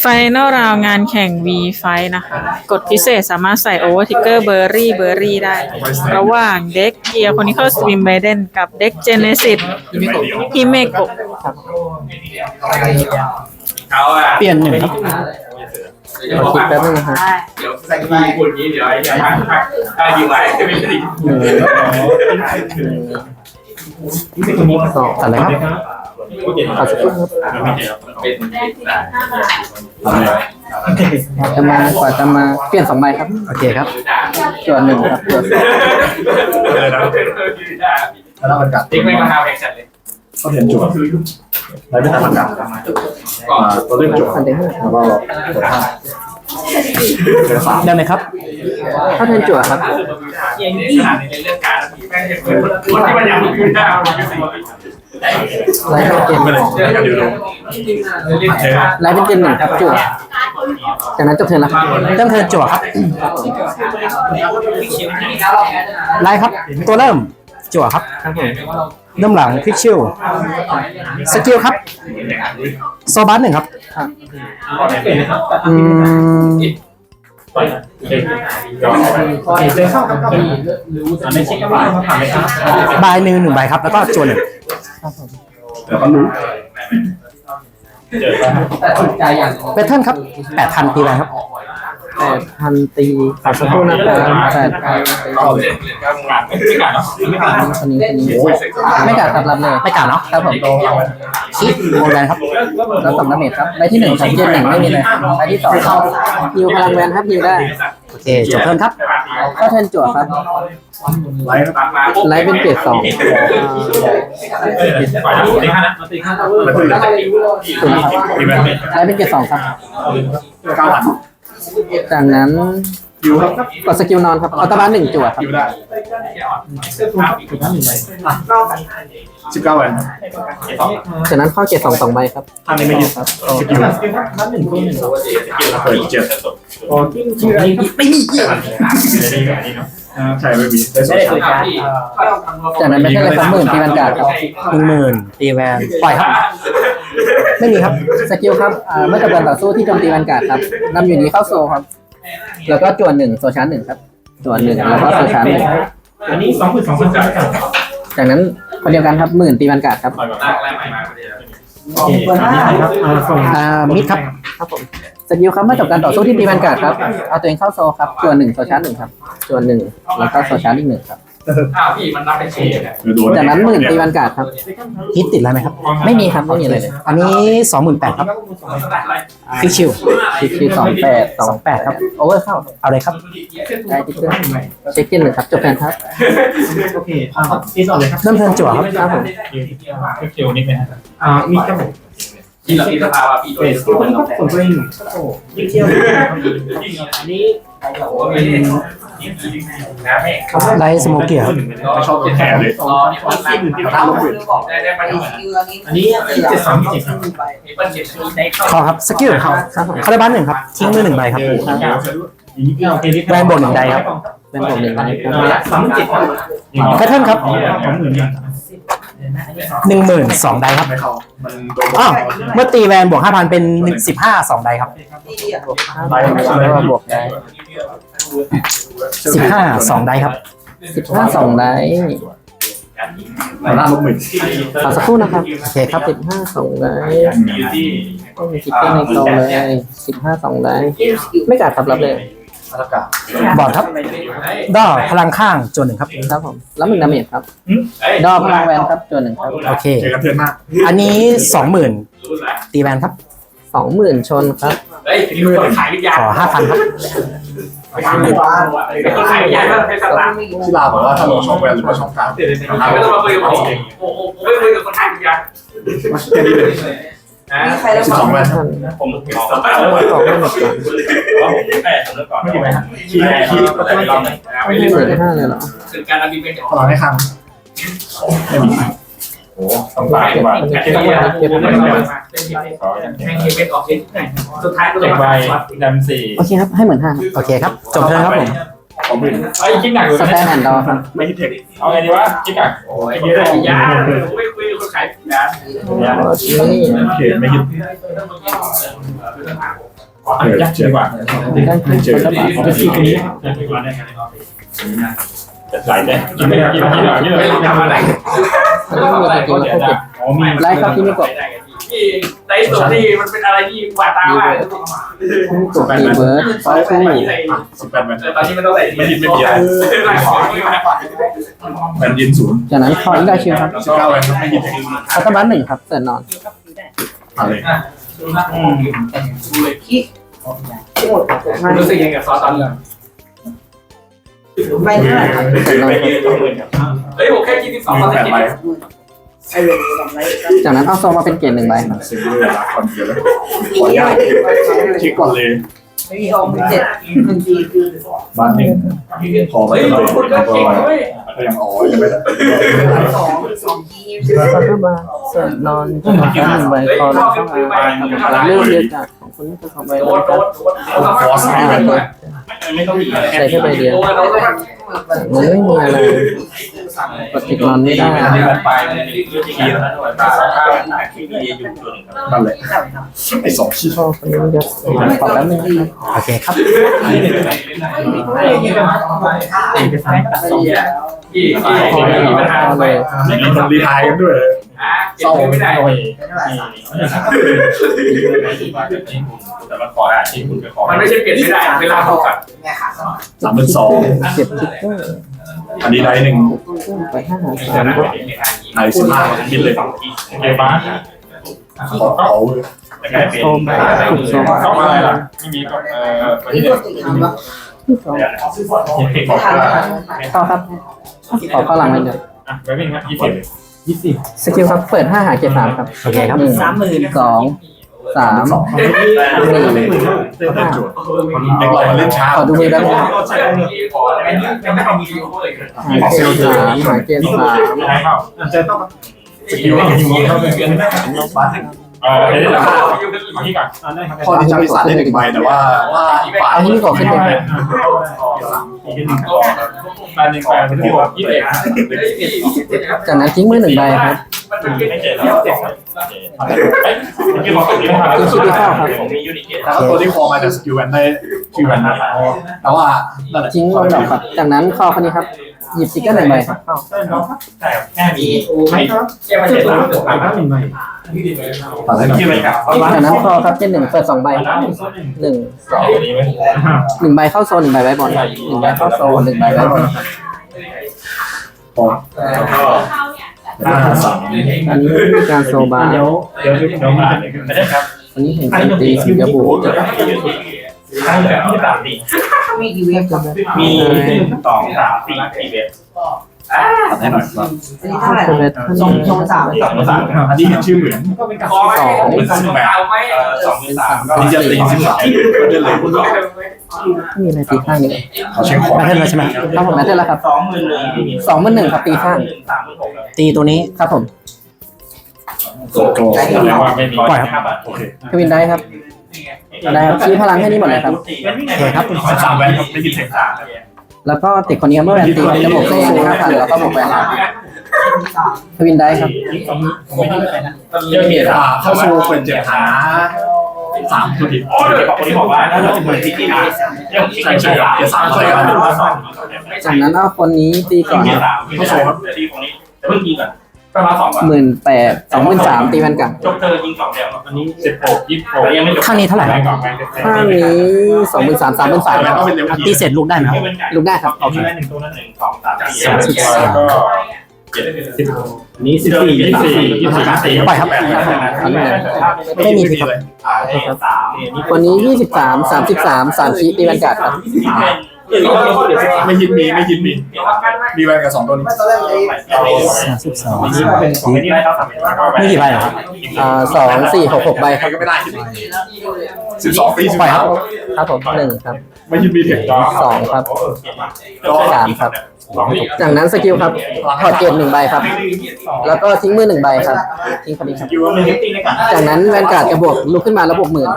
ไฟนอลราวงานแข่ง V ไฟนะคะกฎพิเศษสามารถใส่โอเวอร์ทิกเกอร์เบอร์รี่เบอร์รี่ได้ ระหว่างเด็กเกียร์คนนี้เข้าสวิมไบเดนกับเด็กเจเนซิสฮิเมโกะเขาอะเปลี่ยนหนึ่งครับเดี๋ยวคิดแป๊บนึงนะครับเดี๋ยวใส่กีพูดนี้เดี๋ยวไอ้ยังได้ยิงไหวไม่ได้หนึ่งสองอะไรครับ ขอสักครู่ครับเป็นจะมากว่าจะมาเปลี่ยนสองใบครับ โอเคครับจวนหนึ่งครับจวนแล้วมันกัดติ๊กไม่มาหาแข่งจัดเลยเขาเรียนจุดแล้วไม่ทำมันกัดก่อนตัวเล่นจุดอันเดียวแล้วก็ตัวผ้า ได้ไหมครับถ้าเทินจั่วครับยังขนาดในเรื่องการแม่งยังเป็นคนที่มันยังไม่ขึ้นได้มันก็สิไลท์เป็นเกมไม่เลยกันอยู่ตรงไลท์เป็นเกมหนึ่งครับจั่วจากนั้นจบเทิร์นแล้วครับเริ่มเทิร์นจั่วครับไลท์ครับ ตัวเริ่ม จั่วครับเริ่มหลังควิกชิลสกิลครับโซบัสหนึ่งครับอืมเจอเข้ากับไม่ใช่ก็ว่าเขาผ่านไม่ครับบายหนึ่งหนึ่งใบครับ แล้วก็จวนหนึ่งเดี๋ยวเขารู้เจอกันเบทเทิลครับแปดพันตีแรงครับแป ดพันตีขอสักครู่นะครับแปดพันตีต่อเลยไม่กัดเนาะไม่กัดคนนี้คนนี้ไม่กัดครับรับเลยไม่กัดเนาะครับผมคิดโบแวนครับแล้วสองดาเมจครับใบที่หนึ่งครับเกมหนึ่งไม่มีเลยใบที่สองเข้าฮิวพลังแวนครับฮิวได้โอเคจบเทิร์นครับก็เทินจั่วครับไลฟ์ไลท์เป็นเกรดสองตีห้านะตีห้าแล้วก็ถูกครับอีเวนต์ไลท์เป็นเกรดสองครับเก้าหลัง จากนั้นคิวครับกดสกิลนอนครับอัลตร้าหนึ่งจั่วครับคิวได้สิบเก้าวันจากนั้นข้อเกรดสองสองใบครับท่านนี้ไม่ยึดครับสกิลเปิดเจ็ดไม่มีใช่ไม่มีได้สองชั้นจากนั้นไม่ใช่เลยสองหมื่นตีแวนการ์ดครับหนึ่งหมื่นตีแวนปล่อยครับ ไม่มีครับสกิลครับอ่าเมื่อจบการต่อสู้ที่โจมตีแวนการ์ดครับนำอยู่นี้เข้าโซลครับ แล้วก็จวนหนึ่งโซชาร์จหนึ่งครับจวนหนึ่งแล้วก็โซชาร์จหนึ่งอันนี้สองหมื่นสองพันจ่ายจากนั้นคนเดียวกันครับหมื่นตีแวนการ์ดครับแรกแรกใหม่มาพอดีอ่ามิดครับครับผมสกิลครับเมื่อจบการต่อสู้ที่ตีแวนการ์ดครับเอาตัวเองเข้าโซลครับจวนหนึ่งโซชาร์จหนึ่งครับจวนหนึ่งแล้วก็โซชาร์จอีกหนึ่งครับ อ้าวพี่มันนับเป็นเฉดเนี่ยจากนั้นหมื่นตีแวนการ์ดครับฮิตติดอะไรไหมครับ ไม่มีครับไม่มีอะไรเลย อันนี้สองหมื่นแปดครับฟิชชิลฟิชชิลสองแปดสองแปดครับโอเวอร์เข้าเอาเลยครับได้ที่เครื่องเช็คกินหนึ่งครับจบแฟนครับโอเคที่สองเลยครับเริ่มเทิร์นจั่วครับครับผมคิวนิดไหมครับอ่ามีครับผมที่เราที่สภาวะพี่โดเฟยสที่คนก็ส่งตัวเองโอ้ยิ่งเที่ยวอันนี้เป็นนะแม่ ไลท์สโมเกียร์ครับชอบแถมเลยรอที่มันที่หนึ่งที่เราได้ได้มาดูอันนี้เจ็ดสองเจ็ดครับมีเปิ้ลเจ็ดชุดในเข้าคอครับสกิลครับครับผมคาร์บันหนึ่งครับทิ้งมือหนึ่งใบครับแวนบวกหนึ่งใดครับแวนบวกหนึ่งใบครับสามเจ็ดแพทเทิร์นครับสอง หมื่นหนึ่งหมื่นสองใดครับ ไม่เข้ามันโดนอ้าว เมื่อตีแวนบวกห้าพันเป็นหนึ่งสิบห้าสองใดครับไล่ไม่ใช่แล้วก็บวกได้สิบห้าสองใดครับ สิบห้าสองใดหน้าลบหมื่นขอสักครู่นะครับโอเคครับ สิบห้าสองไลท์อยู่ที่ไม่มีคิกเกอร์ในกองเลยสิบห้าสองไลท์ไม่กัดครับรับเลยอากาศ บอร์ดครับดอพลังข้างจวนหนึ่งครับ ครับผมแล้วหนึ่งดาเมจครับดอพลังแวนครับจวนหนึ่งครับโอเคเจอกันเพื่อนมาก อันนี้สองหมื่นรู้ละตีแวนครับสองหมื่นชนครับเฮ้ยมีคนขายวิญญาณขอห้าพันครับคนขายวิญญาณก็เป็นสตาร์ที่ลาบอกว่าถ้าเราช่องแวนหรือว่าช่องกลางไม่ต้องมาคุยกับผมโอ้โหผมไม่คุยกับคนขายวิญญา ณแค่นี้เลยนะสิบสองแวนท่านผมขอขอไม่หมดก่อนว่าผมแพ้ผมเลิกก่อนไม่กี่ใบครับคีคีก็ไม่ไม่ต้ต้อองงไม่ไม่เล่นหมื่นห้าเลยเหรอถึงการอันนี้เป็นพลังให้ครั้งไม่มีโอ้ต้องตายกว่าแข่งเยอะเก็บไม่ได้แข่งเป็นออกเป็นสุดท้ายก็เลยใบดำสี่โอเคครับให้หมื่นห้าโอเคครับจบเลยครับผมขอองหมื่นไอ้คิดหนักอยู่สแตนแอนด์ดอครับไม่ฮิตเทคเอาไงดีวะคิดหนักโอ้ยเยอะเลยยาไม่คุย กับคนขายยานี่โอเคไม่ฮิตยากดีกว่าด้านขึ้นคนละบาทจะสี่คนนี้ไม่ได้กินไม่ได้กินไม่ได้กินไม่ได้ทำอะไรอันนี้มีสกิลแล้วก็เก็บอ๋อมีไลฟ์ครับ ที่ไม่กดไลฟ์สดนี่มันเป็นอะไรที่หวาดตามากกดรีเวิร์สฟอลคู่สิบแปดแมนตอนนี้มันต้องใส่ไม่ฮิตไม่มีอะไรไลฟ์ของแมนยินศูนย์จากนั้นคออีกได้ชิลครับสิบเก้าแมนไม่ฮิตเทคคัตเตอร์บัสหนึ่งครับเสิร์นนอนอะไรรู้สึกยังกับซอสตอนนี้ไม่ได้เสิร์นนอนครับเฮ้ยผมแค่กินสิบสองมีตอนแปดนี้ใบ ไอ้เรื่องนี้ทำไรจากนั้นเอาโซมาเป็นเกรดหนึ่งใบครับซิงเกิลละคอนเดียวแล้วขออนุญาตเช็คก่อนเลยไม่มีองค์เจ็ดหนึ่งทีบ้านหนึ่งพอไปเฮ้ยเลยคุณก็ก็เก่งเว้ยก็ยังอ๋อยังไม่ได้สองสองทีคัตเตอร์บัสเสิร์นนอนจะขอแค่หนึ่งใบคอแล้วเข้ามาเลือกเยอะจัดของคุณจะขอใบโดเดียนวโดกันนโดนฟอสไม่เป็นไรไม่ต้องหนีใส่แค่ใบเดียวโดนโดนมันไม่มีอะไร กดติดนอนไม่ได้อันนี้มันไปทีละตาข้าวที่มีอยู่ตัวหนึ่งครับนั่นแหละไอ้สองชิ้นชอบคนนี้จะขอแป๊บนึงครับโอเคครับที่พอที่เลยมีปัญหาพอไปเลยมีคนรีไทายกันด้วยเศร้าไม่ได้แต่มันขอได้ที่คุณไปขอมันไม่ใช่เปลี่ยนไม่ได้เวลาเขากัดแม่ขาสองสามเป็นสองเก็บทิกเกอร์ อันนี้ได้หนึ่งไปห้าสามไอสิบห้าบินเลยไอ้บ้าขอเขาโซมถูกโซมเข้ามาอะไรล่ะไม่มีก็เอ่อนี่ก็ติดทำแล้วขอทำเข้าครับขอเข้าหลังไปเดี๋ยวอะไปวิ่งครับยี่สิบยี่สิบสกิลครับเปิดห้าหาเกียร์สามครับโอเคครับหนึ่งสามหมื่นสอง สามสองสี่ห้าเด็กเราเล่นช้าขอดูมือแป๊บนึงใช่ขอไม่ไม่ไม่มียูเลยหาเกียร์สามหาเกียร์สามจะต้องสกิลว่าอยู่เข้าไปบ้านเออเดี๋ยวเราอยู่กันที่ก่อนพอที่จะไปสารได้หนึ่งใบแต่ว่าว่าฝ่ายอันนี้มีก่อขึ้นเลยแปดหนึ่งแปดเป็นที่บอกยี่สิบเอ็ดจากนั้นทิ้งมือหนึ่งใบครับไม่เจ็ดแล้วเจ็ดเอ้ยเมื่อกี้บอกที่มาทิ้งชิปที่เข้าครับผมมียูนิตแล้วตัวที่คอมาจากสกิลแวนได้ชื่อแวนนะแต่ว่านั่นแหละทิ้งลงดอกครับ จากนั้นคอคนนี้ครับ หยิบสติ๊กเกอร์หนึ่งใบครับใช่แค่มีไม่แค่มาเจ็ดแล้วถึงมาหนึ่งใบตัดให้หน่อยที่มันกับจากนั้นคอครับเช่นหนึ่งเปิดสองใบหนึ่งสองนี้ไหมหนึ่งใบเข้าโซนหนึ่งใบไว้บอลหนึ่งใบเข้าโซนหนึ่งใบไว้บอลพ อห้าสองอันนี้การโซบาเดี๋ยวเดี๋ยวเดี๋ยวมาไม่ได้ครับอันนี้เห็นการตีสิงคโปร์ทั้งแบบที่สามสี่มีกี่เว็บกันมีสองสามสี่สี่เว็บ ตัดให้หน่อยครับอันนี้เท่าไหร่เทเลทันสองสองสามสองสามอันนี้เห็นชื่อเหมือนสองเป็นสองแบบสองสามอันนี้จะตีสิบสามก็ได้เลยไม่มีอะไรตีข้างนี้เขาเช็คของแบทเทิลแล้วใช่ไหมครับผมแบทเทิลแล้วครับสองหมื่นหนึ่งสองหมื่นหนึ่งครับตีข้างสามหมื่นหกตีตัวนี้ครับผมโกโก้แสดงว่าไม่มีปล่อยครับโอเคทวินได้ครับได้ครับชี้พลังให้นี่หมดเลยครับโอเคครับสิบสามแวนครับได้ยินเสียง แล้วก็ติดคนนี้ครับเมื่อแวนตีจะบวกโซ่ห้าพันแล้วก็บวกแวนทวินได้ครับเยอะเหตุอ่าเข้าสู่เป็นเจ็ดหาสามตัวผิดอ๋อเดี๋ยวคนที่บอกว่าถ้าเราเหมือนที่ที่เรื่องที่ใช่ใช่ครับเจ็ดสามใช่ครับจากนั้นเอาคนนี้ตีก่อนสามเข้าโซ่ครับดีของนี้จะเพิ่งยิงก่อน ก็มาสองก่อนหมื่นแปดสองหมื่นสามตีแวนกันจบเธอยิงสองเดียวอันนี้สิบหกยี่สิบหกยังไม่จบข้างนี้เท่าไหร่ข้างนี้สองหมื่นสามสามหมื่นสามแล้วก็เป็นเร็วตีเสร็จลูกได้ไหมลูกได้ครับเอาที่ได้หนึ่งตัวนั้นหนึ่งสองสามสี่สามสิบสามก็เจ็ดสิบนี้สิบสี่ยี่สิบสี่ยี่สิบสี่ปล่อยครับอันนี้เลยไม่มีสิครับเลยสามคนนี้ยี่สิบสามสามสิบสามสามชีตีแวนการ์ดครับ ไม่ยินมีไม่ยินมีมีแวนกับสองตัวนี้ไม่ตอนแรกเลยสามสิบสองนี่เป็นของที่ได้เท่าสามสิบนี่กี่ใบเหรอครับอ่าสองสี่หกหกใบใครก็ไม่ได้สิบสองปีสิบปล่อยคสารับมครับผมหนึ่งครับไม่ยินมีเทคสองครับก็สามครับ จากนั้นสกิลครับถอดเกตหนึ่งใบครับ แล้วก็ทิ้งมือหนึ่งใบครับ ทิ้งคนนี้ครับอยู่ในนิตี้ในการจากนั้นแวนการ์ดจะบวกลุกขึ้นมาแล้วบวกหมื่น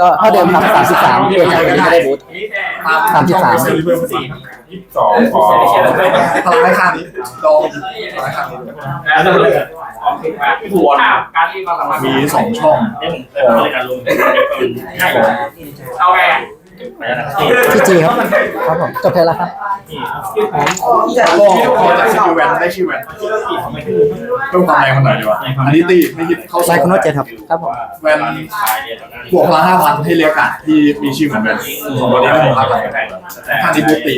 ก็เท่าเดิมครับสามสิบสามเปลี่ยนจากคนนี้ไม่ได้บูทสามสิบสามเพิ่มสี่ยี่สิบสองขอพลังให้ข้างนี้ลองพลังให้ข้างนี้ด้วยแล้วเลยหัวการที่เราสามารถมีสองช่องนี่ผมเออการลงง่ายกว่าเอาไง ไปแล้วนะพี่จีครับครับผมจบเพลแล้วครับก็พอจากสกิลแวนได้ชื่อแวนเพิ่มความแรงมันหน่อยดีกว่าอันนี้ตีไม่คิดเข้าไลค์คุณโนตเจ็ดครับครับผมแวนบวกพลังห้าพันให้เรียกการ์ดที่มีชื่อเหมือนแวนของตัวนี้บวกห้าพันข้างนี้บูตี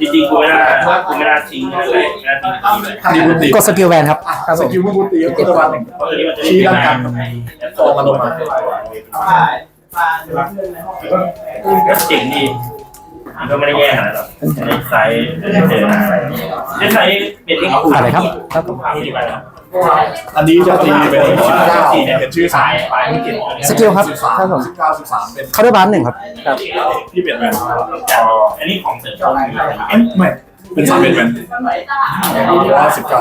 จริงๆกูไม่น่ากูไม่น่าทิ้งเลยไม่น่าทิ้งข้างนี้บูตีกดสกิลแวนครับสกิลบูตีก็ตัววันหนึ่งเพราะตัวนี้มันจะ ก็เจ๋งดีมันก็ไม่ได้แย่ขนาดนั้นหรอกในไซส์เจอนะในไซส์เป็นที่เขาอะไรครับครับผมที่ไปแล้วอันนี้จะตีเป็นชื่อเก้าเป็นชื่อสายสกิลครับสิบสามครับผมสิบเก้าสิบสามเป็นเคาน์เตอร์บาร์หนึ่งครับครับที่เปลี่ยนแวนอันนี้ของเสริมไม่เป็นสามเป็นแวนเพราะว่าสิบเก้า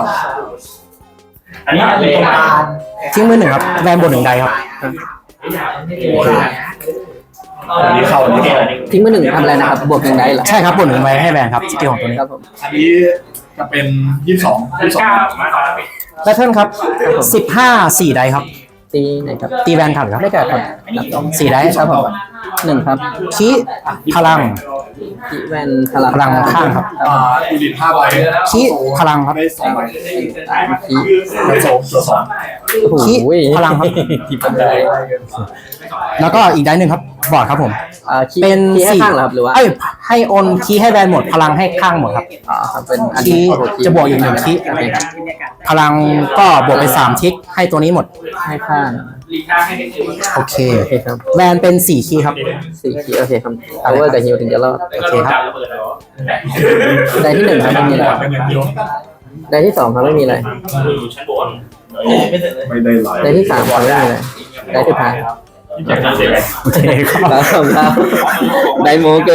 อันนี้เป็นตัวใหม่ทิ้งมือหนึ่งครับแวนบนหนึ่งใดครับ อันนี้เข้าอันนี้เข้าทิ้งมือหนึ่งทำอะไรนะครับ บวกหนึ่งได้เหรอใช่ครับบวกหนึ่งใบให้แวนครับสกิลของตัวนี้ครับผมอันนี้จะเป็นยี่สิบสองยี่สิบสองมาตอนนั้นแพทเทิร์นครับสิบห้าสี่ไดครับ ตีไหนครับตีแวนถังครับไม่แก่ครับสี่ไดครับผมหนึ่งครับคีพลัง คีแวนพลังพลังข้างครับอ่ายูนิตห้าใบคีพลังครับได้สองใบคีได้สองตัวสองคีพลังครับแล้วก็อีกได้หนึ่งครับบอร์ดครับผมเป็นสี่ข้างหรือว่าไอ้ยให้โอนคีย์ให้แวนหมด พลังให้ข้างหมดครับอ่าครับเป็นคีย์จะบวกอีกหนึ่งคีย์พลังก็บวกไปสามทิกให้ตัวนี้หมดให้ข้างลีค่าให้ได้คือโอเคครับแวนเป็นสี่คีย์ครับ สี่คีย์โอเคครับเอาเวอร์กับฮิวถึงจะรอดแล้วก็โดนจับระเบิดแล้วได้ที่หนึ่งครับไม่มีอะไรเป็นอย่างเดียวได้ที่สองครับไม่มีอะไรอยู่ชั้นบนไม่ได้หลายได้ที่สามครับไม่มีอะไรได้ที่ท้ายอย่างนั้นเสร็จแล้วโอเคครับได้โมเกิน